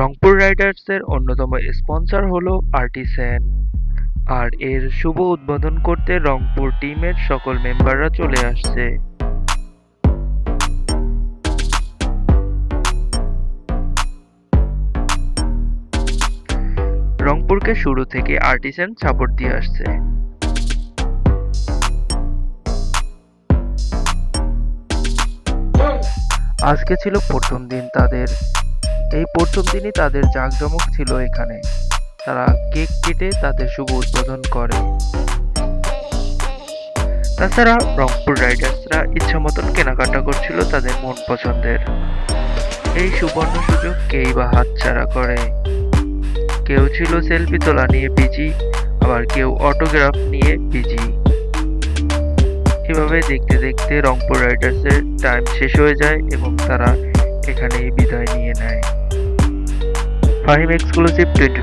রংপুর রাইডার্সের অন্যতম স্পন্সর হলো আর্টিসেন। আর এর শুভ উদ্বোধন করতে রংপুর টিমের সকল মেম্বাররা চলে আসছে। রংপুরকে শুরু থেকে আর্টিসেন সাপোর্ট দিয়ে আসছে। আজকে ছিল প্রথম দিন তাদের। এই প্রথম দিনই তাদের জাঁকজমক ছিল এখানে। তারা কেক কেটে তাদের শুভ উদ্বোধন করে। তাছাড়া রংপুর রাইডার্সরা ইচ্ছা মতন কেনাকাটা করছিল তাদের মন পছন্দের। এই সুবর্ণ সুযোগ কেই বা হাতছাড়া করে। কেউ ছিল সেলফি তোলা নিয়ে বিজি, আবার কেউ অটোগ্রাফ নিয়ে বিজি। এভাবে দেখতে দেখতে রংপুর রাইডার্সের টাইম শেষ হয়ে যায় এবং তারা এখানেই বিদায় নিয়ে নেয়। Fahim exclusive twenty